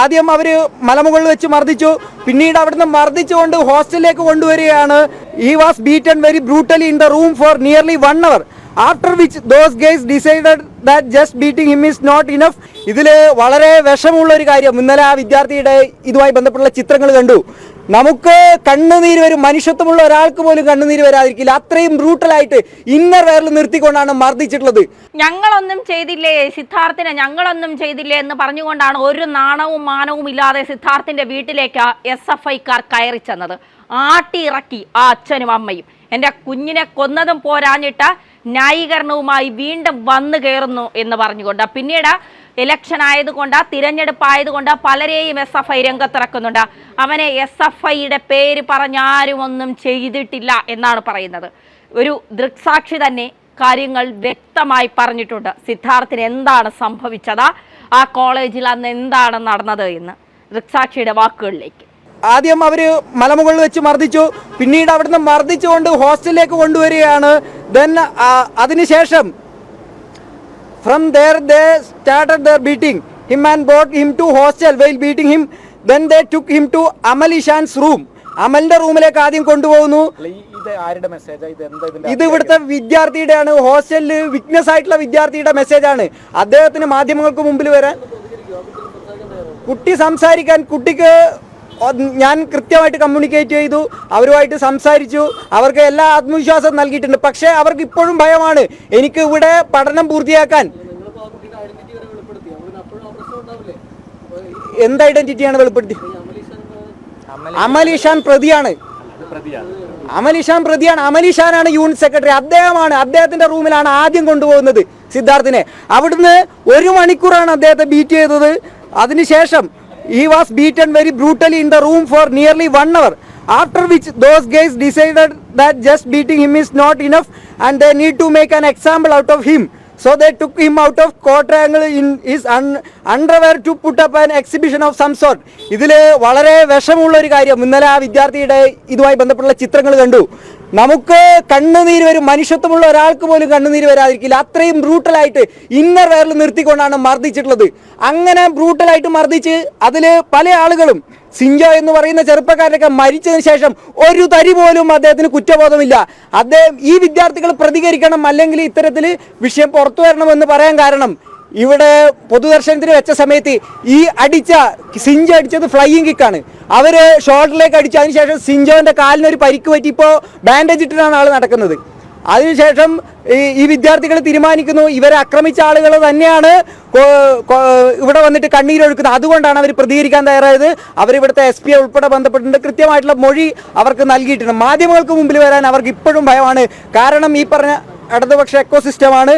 ആദ്യം അവർ മലമുകളിൽ വെച്ച് മർദ്ദിച്ചു. പിന്നീട് അവിടുന്ന് മർദ്ദിച്ചുകൊണ്ട് ഹോസ്റ്റലിലേക്ക് കൊണ്ടുവരികയാണ്. He was beaten very brutally in the room for nearly one hour after which those guys decided that just beating him is not enough ഇതിൽ വളരെ വിഷമുള്ള ഒരു കാര്യം. ഇന്നലെ ആ വിദ്യാർത്ഥിയുടെ ഇതുമായി ബന്ധപ്പെട്ടുള്ള ചിത്രങ്ങൾ കണ്ടു. നമുക്ക് കണ്ണുനീര് വരും. മനുഷ്യത്വമുള്ള ഒരാൾക്ക് പോലും കണ്ണുനീര് വരാതിരിക്കില്ല. അത്രയും ബ്രൂട്ടലായിട്ട് ഇന്നർ വയറിൽ നിർത്തിക്കൊണ്ടാണ് മർദ്ദിച്ചിട്ടുള്ളത്. ഞങ്ങളൊന്നും ചെയ്തില്ലേ സിദ്ധാർത്ഥിനെ? ഞങ്ങളൊന്നും ചെയ്തില്ലേ എന്ന് പറഞ്ഞുകൊണ്ടാണ് ഒരു നാണവും മാനവും ഇല്ലാതെ സിദ്ധാർത്ഥിന്റെ വീട്ടിലേക്ക് എസ് എഫ് ഐക്കാർ കയറി ചെന്നത്. ആട്ടിയിറക്കി ആ അച്ഛനും അമ്മയും. എന്റെ കുഞ്ഞിനെ കൊന്നതും പോരാഞ്ഞിട്ട് ന്യായീകരണവുമായി വീണ്ടും വന്നു കയറുന്നു എന്ന് പറഞ്ഞുകൊണ്ട്. പിന്നീട് ഇലക്ഷൻ ആയതുകൊണ്ട് തിരഞ്ഞെടുപ്പ് ആയതുകൊണ്ട് പലരെയും എസ് എഫ് ഐ രംഗത്തിറക്കുന്നുണ്ട്. അവനെ എസ് എഫ് ഐയുടെ പേര് പറഞ്ഞാരും ഒന്നും ചെയ്തിട്ടില്ല എന്നാണ് പറയുന്നത്. ഒരു ദൃക്സാക്ഷി തന്നെ കാര്യങ്ങൾ വ്യക്തമായി പറഞ്ഞിട്ടുണ്ട്. സിദ്ധാർത്ഥിന് എന്താണ് സംഭവിച്ചത്? ആ കോളേജിൽ അന്ന് എന്താണ് നടന്നത് എന്ന് ദൃക്സാക്ഷിയുടെ വാക്കുകളിലേക്ക്. ആദ്യം അവർ മലമുകളിൽ വെച്ച് മർദ്ദിച്ചു. പിന്നീട് അവിടുന്ന് മർദ്ദിച്ചുകൊണ്ട് ഹോസ്റ്റലിലേക്ക് കൊണ്ടുവരികയാണ്. ദെൻ അതിനുശേഷം from there they started their beating him and brought him to hostel while beating him. Then they took him to Amal Ishan's room. അമലിന്റെ റൂമിലേക്ക് ആദ്യം കൊണ്ടുപോകുന്നു. ഇത് ഇവിടുത്തെ വിദ്യാർത്ഥിയുടെ വിദ്യാർത്ഥിയുടെയാണ്. ഹോസ്റ്റലിൽ വിക്നസ് ആയിട്ടുള്ള വിദ്യാർത്ഥിയുടെ മെസ്സേജ് ആണ്. അദ്ദേഹത്തിന് മാധ്യമങ്ങൾക്ക് മുമ്പിൽ വരാൻ. കുട്ടി സംസാരിക്കാൻ കുട്ടിക്ക് ഞാൻ കൃത്യമായിട്ട് കമ്മ്യൂണിക്കേറ്റ് ചെയ്തു. അവരുമായിട്ട് സംസാരിച്ചു. അവർക്ക് എല്ലാ ആത്മവിശ്വാസം നൽകിയിട്ടുണ്ട്. പക്ഷേ അവർക്ക് ഇപ്പോഴും ഭയമാണ്. എനിക്ക് ഇവിടെ പഠനം പൂർത്തിയാക്കാൻ എന്ത് ഐഡന്റിറ്റിയാണ് വെളിപ്പെടുത്തി? അമലിഷാൻ പ്രതിയാണ്. അമലിഷാൻ പ്രതിയാണ്. അമലിഷാനാണ് യൂണിറ്റ് സെക്രട്ടറി അദ്ദേഹമാണ് അദ്ദേഹത്തിന്റെ റൂമിലാണ് ആദ്യം കൊണ്ടുപോകുന്നത് സിദ്ധാർത്ഥിനെ. അവിടുന്ന് ഒരു മണിക്കൂറാണ് അദ്ദേഹത്തെ ബീറ്റ് ചെയ്തത്. അതിനുശേഷം he was beaten very brutally in the room for nearly one hour after which those guys decided that just beating him is not enough and the need to make an example out of him So they took him out of quadrangle in his un- underwear to put up an exhibition of some sort. ഇതിൽ വളരെ വിഷമുള്ള ഒരു കാര്യം. ഇന്നലെ ആ വിദ്യാർത്ഥിയുടെ ഇതുമായി ബന്ധപ്പെട്ടുള്ള ചിത്രങ്ങൾ കണ്ടു. നമുക്ക് കണ്ണുനീര് വരും. മനുഷ്യത്വമുള്ള ഒരാൾക്ക് പോലും കണ്ണുനീര് വരാതിരിക്കില്ല. അത്രയും ബ്രൂട്ടലായിട്ട് ഇന്നർ വെയറിൽ നിർത്തിക്കൊണ്ടാണ് മർദ്ദിച്ചിട്ടുള്ളത്. അങ്ങനെ ബ്രൂട്ടലായിട്ട് മർദ്ദിച്ച് അതിൽ പല ആളുകളും സിഞ്ചോ എന്ന് പറയുന്ന ചെറുപ്പക്കാരനൊക്കെ മരിച്ചതിന് ശേഷം ഒരു തരി പോലും അദ്ദേഹത്തിന് കുറ്റബോധമില്ല. അദ്ദേഹം ഈ വിദ്യാർത്ഥികൾ പ്രതികരിക്കണം അല്ലെങ്കിൽ ഇത്തരത്തിൽ വിഷയം പുറത്തു വരണമെന്ന് പറയാൻ കാരണം ഇവിടെ പൊതുദർശനത്തിന് വെച്ച സമയത്ത് ഈ അടിച്ച സിഞ്ച് അടിച്ചത് ഫ്ലൈയിങ് കിക്കാണ് അവർ ഷോൾഡറിലേക്ക് അടിച്ചു അതിനുശേഷം സിഞ്ചോന്റെ കാലിനൊരു പരിക്ക് പറ്റി ഇപ്പോൾ ബാൻഡേജ് ഇട്ടിട്ടാണ് ആൾ നടക്കുന്നത്. അതിനുശേഷം ഈ വിദ്യാർത്ഥികൾ തീരുമാനിക്കുന്നു. ഇവരെ ആക്രമിച്ച ആളുകൾ തന്നെയാണ് ഇവിടെ വന്നിട്ട് കണ്ണീരൊഴുക്കുന്നത്. അതുകൊണ്ടാണ് അവർ പ്രതികരിക്കാൻ തയ്യാറായത്. അവരിവിടുത്തെ എസ് പി ഉൾപ്പെടെ ബന്ധപ്പെട്ടിട്ടുണ്ട്. കൃത്യമായിട്ടുള്ള മൊഴി അവർക്ക് നൽകിയിട്ടുണ്ട്. മാധ്യമങ്ങൾക്ക് മുമ്പിൽ വരാൻ അവർക്ക് ഇപ്പോഴും ഭയമാണ്. കാരണം ഈ പറഞ്ഞ ഇടതുപക്ഷ എക്കോസിസ്റ്റമാണ്